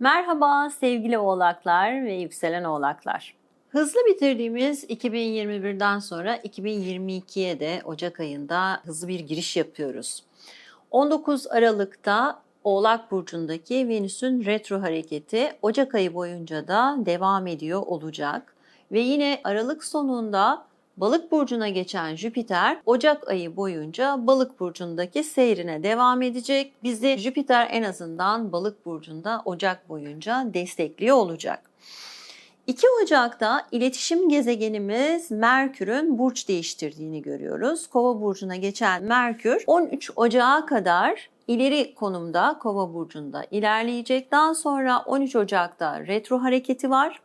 Merhaba sevgili oğlaklar ve yükselen oğlaklar. Hızlı bitirdiğimiz 2021'den sonra 2022'ye de Ocak ayında hızlı bir giriş yapıyoruz. 19 Aralık'ta Oğlak Burcu'ndaki Venüs'ün retro hareketi Ocak ayı boyunca da devam ediyor olacak. Ve yine Aralık sonunda Balık burcuna geçen Jüpiter Ocak ayı boyunca Balık burcundaki seyrine devam edecek. Bizi Jüpiter en azından Balık burcunda Ocak boyunca destekliyor olacak. 2 Ocak'ta iletişim gezegenimiz Merkür'ün burç değiştirdiğini görüyoruz. Kova burcuna geçen Merkür 13 Ocak'a kadar ileri konumda Kova burcunda ilerleyecek. Daha sonra 13 Ocak'ta retro hareketi var.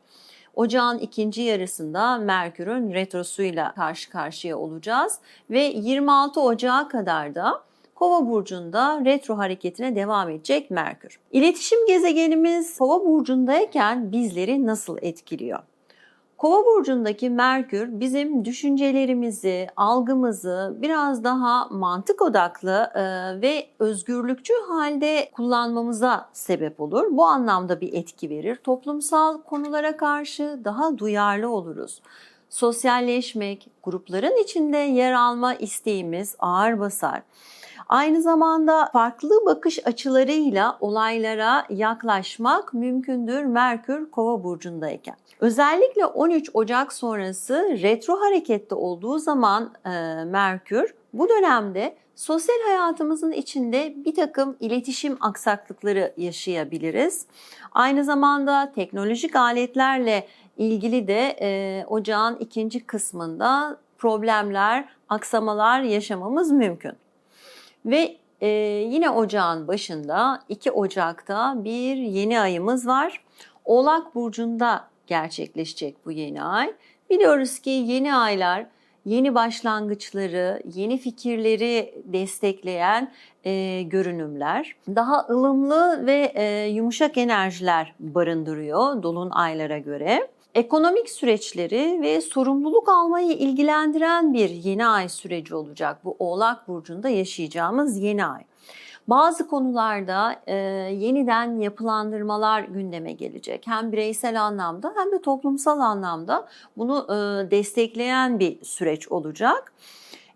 Ocağın ikinci yarısında Merkür'ün retrosuyla karşı karşıya olacağız ve 26 Ocağı kadar da Kova burcunda retro hareketine devam edecek Merkür. İletişim gezegenimiz Kova burcundayken bizleri nasıl etkiliyor? Kova burcundaki Merkür bizim düşüncelerimizi, algımızı biraz daha mantık odaklı e, ve özgürlükçü halde kullanmamıza sebep olur. Bu anlamda bir etki verir. Toplumsal konulara karşı daha duyarlı oluruz. Sosyalleşmek, grupların içinde yer alma isteğimiz ağır basar. Aynı zamanda farklı bakış açılarıyla olaylara yaklaşmak mümkündür Merkür Kova burcundayken. Özellikle 13 Ocak sonrası retro harekette olduğu zaman e, Merkür bu dönemde sosyal hayatımızın içinde bir takım iletişim aksaklıkları yaşayabiliriz. Aynı zamanda teknolojik aletlerle ilgili de e, ocağın ikinci kısmında problemler, aksamalar yaşamamız mümkün. Ve e, yine ocağın başında 2 Ocak'ta bir yeni ayımız var. Oğlak Burcu'nda gerçekleşecek bu yeni ay. Biliyoruz ki yeni aylar yeni başlangıçları, yeni fikirleri destekleyen e, görünümler. Daha ılımlı ve e, yumuşak enerjiler barındırıyor dolun aylara göre. Ekonomik süreçleri ve sorumluluk almayı ilgilendiren bir yeni ay süreci olacak bu Oğlak Burcu'nda yaşayacağımız yeni ay. Bazı konularda e, yeniden yapılandırmalar gündeme gelecek. Hem bireysel anlamda hem de toplumsal anlamda bunu e, destekleyen bir süreç olacak.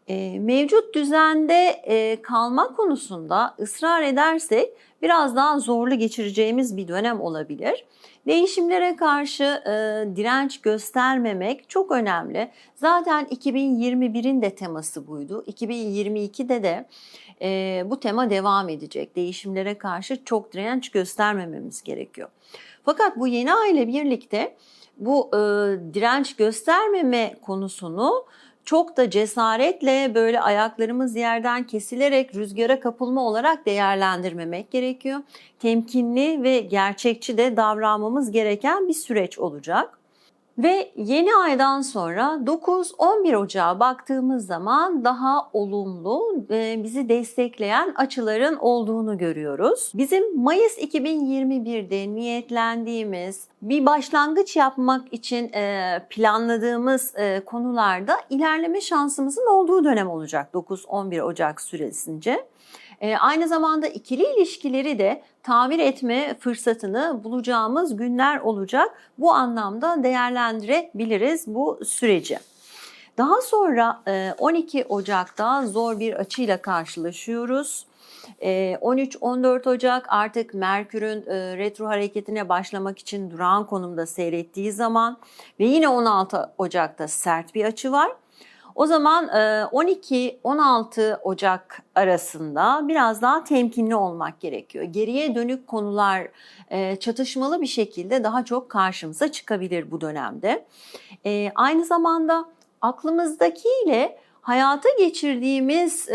E, mevcut düzende e, kalma konusunda ısrar edersek biraz daha zorlu geçireceğimiz bir dönem olabilir. Değişimlere karşı e, direnç göstermemek çok önemli. Zaten 2021'in de teması buydu. 2022'de de e, bu tema devam edecek. Değişimlere karşı çok direnç göstermememiz gerekiyor. Fakat bu yeni ay ile birlikte bu e, direnç göstermeme konusunu çok da cesaretle böyle ayaklarımız yerden kesilerek rüzgara kapılma olarak değerlendirmemek gerekiyor. Temkinli ve gerçekçi de davranmamız gereken bir süreç olacak. Ve yeni aydan sonra 9-11 Ocağı baktığımız zaman daha olumlu ve bizi destekleyen açıların olduğunu görüyoruz. Bizim Mayıs 2021'de niyetlendiğimiz bir başlangıç yapmak için e, planladığımız e, konularda ilerleme şansımızın olduğu dönem olacak 9-11 Ocak süresince. E, aynı zamanda ikili ilişkileri de tamir etme fırsatını bulacağımız günler olacak. Bu anlamda değerlendirebiliriz bu süreci. Daha sonra 12 Ocak'ta zor bir açıyla karşılaşıyoruz. 13-14 Ocak artık Merkür'ün retro hareketine başlamak için durağan konumda seyrettiği zaman ve yine 16 Ocak'ta sert bir açı var. O zaman 12-16 e, Ocak arasında biraz daha temkinli olmak gerekiyor. Geriye dönük konular e, çatışmalı bir şekilde daha çok karşımıza çıkabilir bu dönemde. E, aynı zamanda aklımızdakiyle hayata geçirdiğimiz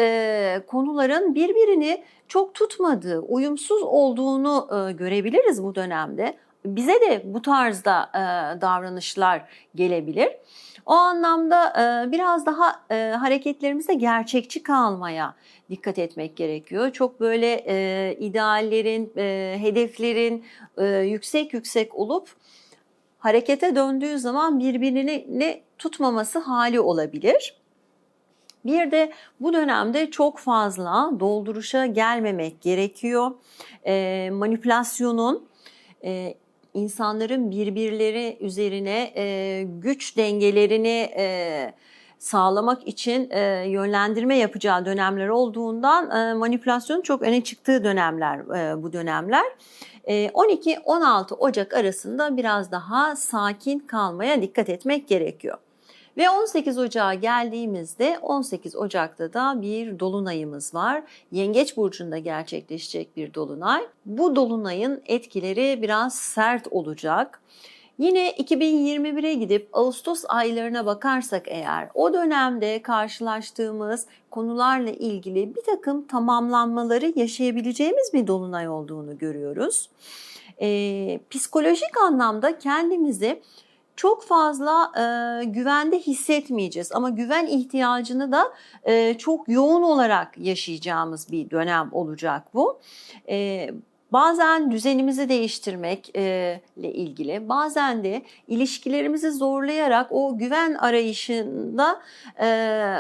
konuların birbirini çok tutmadığı, uyumsuz olduğunu görebiliriz bu dönemde. Bize de bu tarzda davranışlar gelebilir. O anlamda e, biraz daha e, hareketlerimizde gerçekçi kalmaya dikkat etmek gerekiyor. Çok böyle e, ideallerin, e, hedeflerin e, yüksek yüksek olup harekete döndüğü zaman birbirini tutmaması hali olabilir. Bir de bu dönemde çok fazla dolduruşa gelmemek gerekiyor. E, manipülasyonun e, insanların birbirleri üzerine e, güç dengelerini e, sağlamak için e, yönlendirme yapacağı dönemler olduğundan e, manipülasyonun çok öne çıktığı dönemler e, bu dönemler. E, 12-16 Ocak arasında biraz daha sakin kalmaya dikkat etmek gerekiyor. Ve 18 Ocağa geldiğimizde 18 Ocak'ta da bir dolunayımız var. Yengeç burcunda gerçekleşecek bir dolunay. Bu dolunayın etkileri biraz sert olacak. Yine 2021'e gidip Ağustos aylarına bakarsak eğer o dönemde karşılaştığımız konularla ilgili bir takım tamamlanmaları yaşayabileceğimiz bir dolunay olduğunu görüyoruz. Ee, psikolojik anlamda kendimizi çok fazla e, güvende hissetmeyeceğiz ama güven ihtiyacını da e, çok yoğun olarak yaşayacağımız bir dönem olacak bu. E, Bazen düzenimizi değiştirmekle ilgili, bazen de ilişkilerimizi zorlayarak o güven arayışında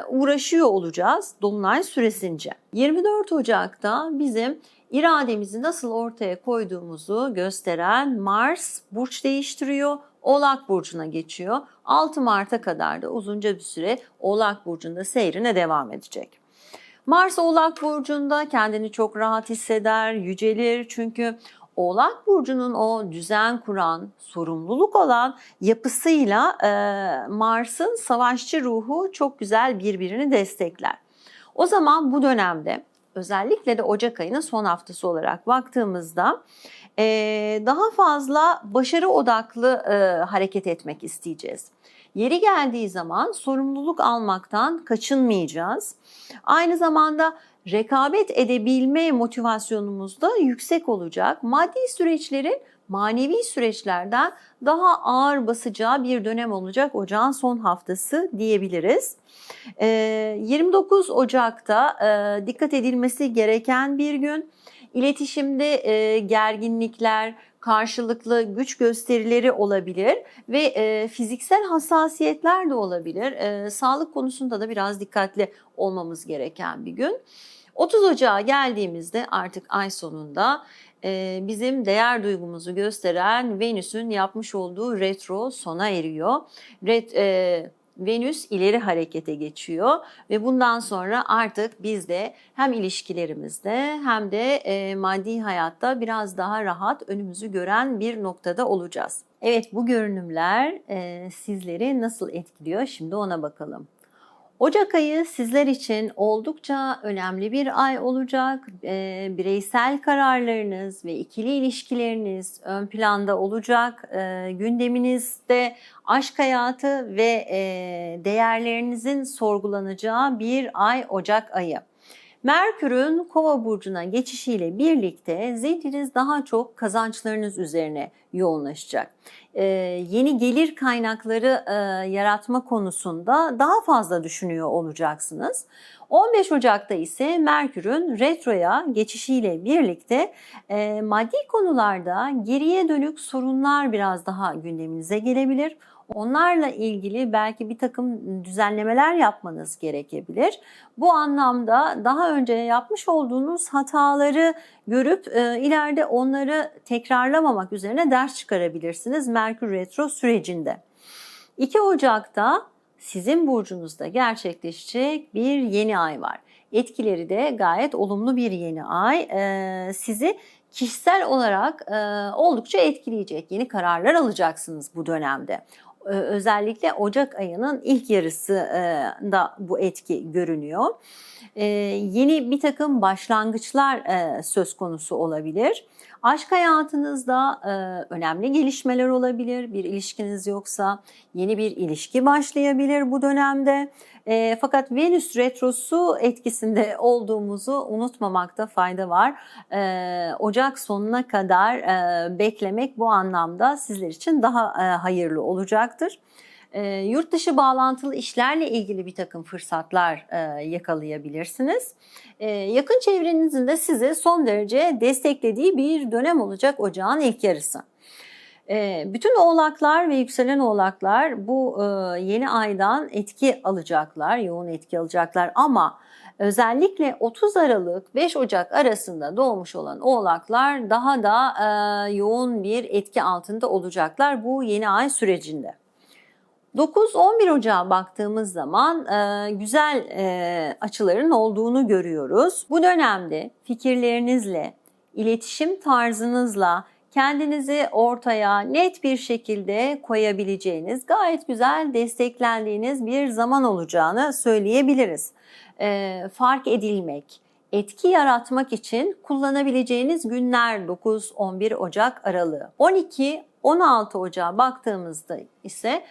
uğraşıyor olacağız dolunay süresince. 24 Ocak'ta bizim irademizi nasıl ortaya koyduğumuzu gösteren Mars burç değiştiriyor. Oğlak Burcu'na geçiyor. 6 Mart'a kadar da uzunca bir süre Oğlak Burcu'nda seyrine devam edecek. Mars Oğlak Burcu'nda kendini çok rahat hisseder, yücelir. Çünkü Oğlak Burcu'nun o düzen kuran, sorumluluk olan yapısıyla e, Mars'ın savaşçı ruhu çok güzel birbirini destekler. O zaman bu dönemde özellikle de Ocak ayının son haftası olarak baktığımızda e, daha fazla başarı odaklı e, hareket etmek isteyeceğiz. Yeri geldiği zaman sorumluluk almaktan kaçınmayacağız. Aynı zamanda rekabet edebilme motivasyonumuz da yüksek olacak. Maddi süreçlerin manevi süreçlerden daha ağır basacağı bir dönem olacak ocağın son haftası diyebiliriz. 29 Ocak'ta dikkat edilmesi gereken bir gün. İletişimde gerginlikler, karşılıklı güç gösterileri olabilir ve e, fiziksel hassasiyetler de olabilir. E, sağlık konusunda da biraz dikkatli olmamız gereken bir gün. 30 Ocağı geldiğimizde artık ay sonunda e, bizim değer duygumuzu gösteren Venüs'ün yapmış olduğu retro sona eriyor. Ret, e, Venüs ileri harekete geçiyor ve bundan sonra artık biz de hem ilişkilerimizde hem de e, maddi hayatta biraz daha rahat önümüzü gören bir noktada olacağız. Evet bu görünümler e, sizleri nasıl etkiliyor şimdi ona bakalım. Ocak ayı sizler için oldukça önemli bir ay olacak. E, bireysel kararlarınız ve ikili ilişkileriniz ön planda olacak. E, gündeminizde aşk hayatı ve e, değerlerinizin sorgulanacağı bir ay Ocak ayı. Merkür'ün Kova burcuna geçişiyle birlikte zihniniz daha çok kazançlarınız üzerine yoğunlaşacak. Ee, yeni gelir kaynakları e, yaratma konusunda daha fazla düşünüyor olacaksınız. 15 Ocak'ta ise Merkür'ün retroya geçişiyle birlikte e, maddi konularda geriye dönük sorunlar biraz daha gündeminize gelebilir. Onlarla ilgili belki bir takım düzenlemeler yapmanız gerekebilir. Bu anlamda daha önce yapmış olduğunuz hataları görüp e, ileride onları tekrarlamamak üzerine ders çıkarabilirsiniz Merkür Retro sürecinde. 2 Ocak'ta sizin burcunuzda gerçekleşecek bir yeni ay var. Etkileri de gayet olumlu bir yeni ay. Ee, sizi kişisel olarak e, oldukça etkileyecek. Yeni kararlar alacaksınız bu dönemde. Özellikle Ocak ayının ilk yarısı da bu etki görünüyor. Ee, yeni bir takım başlangıçlar e, söz konusu olabilir. Aşk hayatınızda e, önemli gelişmeler olabilir. Bir ilişkiniz yoksa yeni bir ilişki başlayabilir bu dönemde. E, fakat Venüs retrosu etkisinde olduğumuzu unutmamakta fayda var. E, Ocak sonuna kadar e, beklemek bu anlamda sizler için daha e, hayırlı olacaktır. E, yurt dışı bağlantılı işlerle ilgili bir takım fırsatlar e, yakalayabilirsiniz. E, yakın çevrenizin de sizi son derece desteklediği bir dönem olacak ocağın ilk yarısı. Ee, bütün oğlaklar ve yükselen oğlaklar bu e, yeni aydan etki alacaklar, yoğun etki alacaklar ama Özellikle 30 Aralık 5 Ocak arasında doğmuş olan oğlaklar daha da e, yoğun bir etki altında olacaklar bu yeni ay sürecinde. 9-11 Ocağa baktığımız zaman e, güzel e, açıların olduğunu görüyoruz. Bu dönemde fikirlerinizle, iletişim tarzınızla kendinizi ortaya net bir şekilde koyabileceğiniz, gayet güzel desteklendiğiniz bir zaman olacağını söyleyebiliriz. E, fark edilmek, etki yaratmak için kullanabileceğiniz günler 9-11 Ocak aralığı. 12-16 Ocağa baktığımızda ise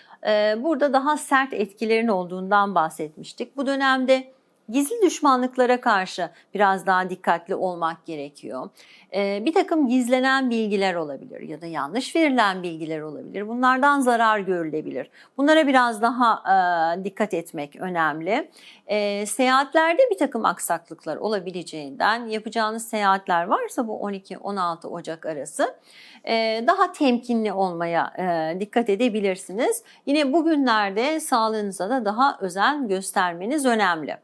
burada daha sert etkilerin olduğundan bahsetmiştik. Bu dönemde gizli düşmanlıklara karşı biraz daha dikkatli olmak gerekiyor. E, bir takım gizlenen bilgiler olabilir ya da yanlış verilen bilgiler olabilir. Bunlardan zarar görülebilir. Bunlara biraz daha e, dikkat etmek önemli. E, seyahatlerde bir takım aksaklıklar olabileceğinden yapacağınız seyahatler varsa bu 12-16 Ocak arası e, daha temkinli olmaya e, dikkat edebilirsiniz. Yine bugünlerde sağlığınıza da daha özen göstermeniz önemli.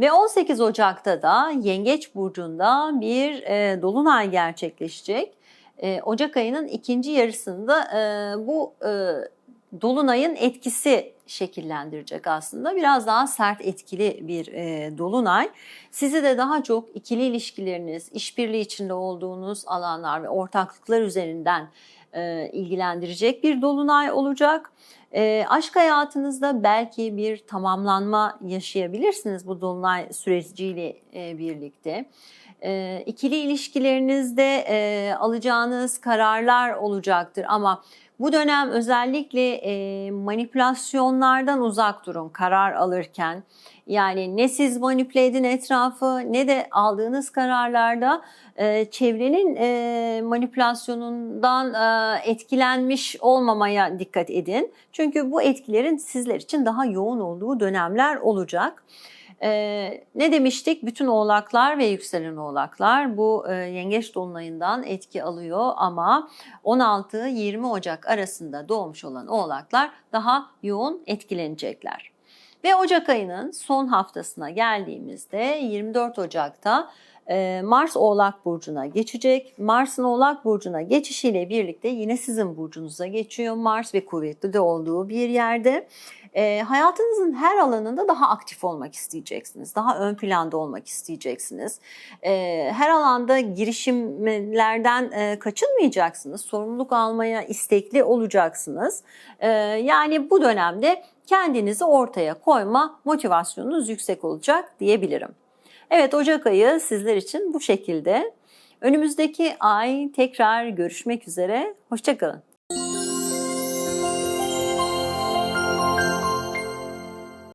Ve 18 Ocak'ta da Yengeç Burcu'nda bir e, dolunay gerçekleşecek. E, Ocak ayının ikinci yarısında e, bu e, dolunayın etkisi şekillendirecek aslında. Biraz daha sert etkili bir e, dolunay. Sizi de daha çok ikili ilişkileriniz, işbirliği içinde olduğunuz alanlar ve ortaklıklar üzerinden e, ilgilendirecek bir dolunay olacak. E, aşk hayatınızda belki bir tamamlanma yaşayabilirsiniz bu dolunay süreciyle e, birlikte. E, ikili ilişkilerinizde e, alacağınız kararlar olacaktır ama bu dönem özellikle e, manipülasyonlardan uzak durun karar alırken. Yani ne siz manipüle edin etrafı ne de aldığınız kararlarda e, çevrenin e, manipülasyonundan e, etkilenmiş olmamaya dikkat edin. Çünkü bu etkilerin sizler için daha yoğun olduğu dönemler olacak. Ee, ne demiştik? Bütün oğlaklar ve yükselen oğlaklar bu e, yengeç dolunayından etki alıyor ama 16-20 Ocak arasında doğmuş olan oğlaklar daha yoğun etkilenecekler. Ve Ocak ayının son haftasına geldiğimizde 24 Ocak'ta Mars Oğlak Burcu'na geçecek. Mars'ın Oğlak Burcu'na geçişiyle birlikte yine sizin burcunuza geçiyor Mars ve kuvvetli de olduğu bir yerde. E, hayatınızın her alanında daha aktif olmak isteyeceksiniz. Daha ön planda olmak isteyeceksiniz. E, her alanda girişimlerden e, kaçınmayacaksınız. Sorumluluk almaya istekli olacaksınız. E, yani bu dönemde kendinizi ortaya koyma motivasyonunuz yüksek olacak diyebilirim. Evet Ocak ayı sizler için bu şekilde. Önümüzdeki ay tekrar görüşmek üzere. Hoşçakalın.